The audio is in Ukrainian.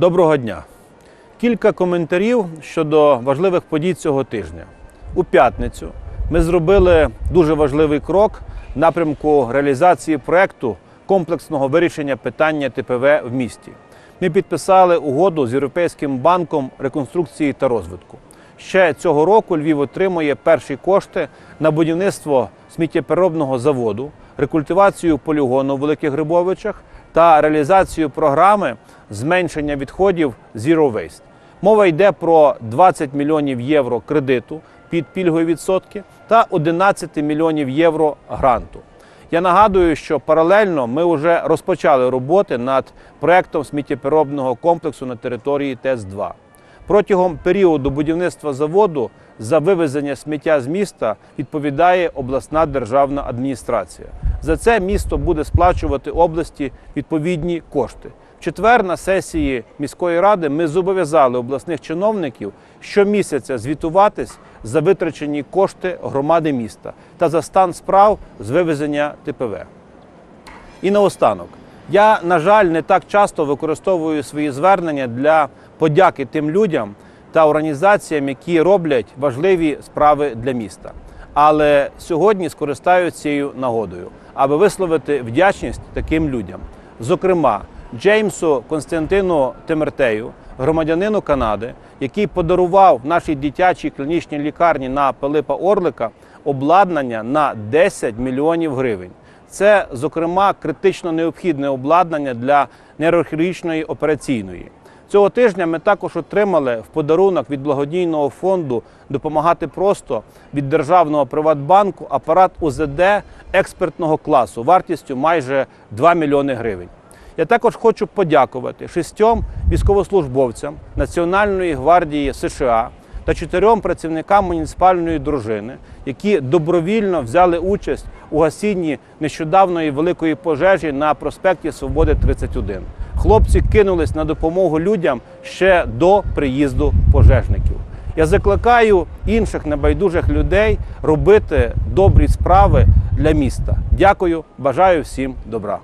Доброго дня! Кілька коментарів щодо важливих подій цього тижня. У п'ятницю ми зробили дуже важливий крок в напрямку реалізації проекту комплексного вирішення питання ТПВ в місті. Ми підписали угоду з Європейським банком реконструкції та розвитку. Ще цього року Львів отримує перші кошти на будівництво сміттєпереробного заводу, рекультивацію полігону в Великих Грибовичах та реалізацію програми зменшення відходів Zero Waste. Мова йде про 20 мільйонів євро кредиту під пільгові відсотки та 11 мільйонів євро гранту. Я нагадую, що паралельно ми вже розпочали роботи над проектом сміттєпереробного комплексу на території ТЕС-2. Протягом періоду будівництва заводу за вивезення сміття з міста відповідає обласна державна адміністрація. За це місто буде сплачувати області відповідні кошти. В четвер на сесії міської ради ми зобов'язали обласних чиновників щомісяця звітуватись за витрачені кошти громади міста та за стан справ з вивезення ТПВ. І наостанок, я, на жаль, не так часто використовую свої звернення для подяки тим людям та організаціям, які роблять важливі справи для міста. Але сьогодні скористаюся цією нагодою, аби висловити вдячність таким людям. Зокрема, Джеймсу Константину Темертею, громадянину Канади, який подарував нашій дитячій клінічній лікарні на Пилипа Орлика обладнання на 10 мільйонів гривень. Це, зокрема, критично необхідне обладнання для нейрохірургічної операційної. Цього тижня ми також отримали в подарунок від благодійного фонду допомагати просто від державного Приватбанку апарат УЗД експертного класу вартістю майже 2 мільйони гривень. Я також хочу подякувати шістьом військовослужбовцям Національної гвардії США та чотирьом працівникам муніципальної дружини, які добровільно взяли участь у гасінні нещодавної великої пожежі на проспекті Свободи 31. Хлопці кинулись на допомогу людям ще до приїзду пожежників. Я закликаю інших небайдужих людей робити добрі справи для міста. Дякую, бажаю всім добра.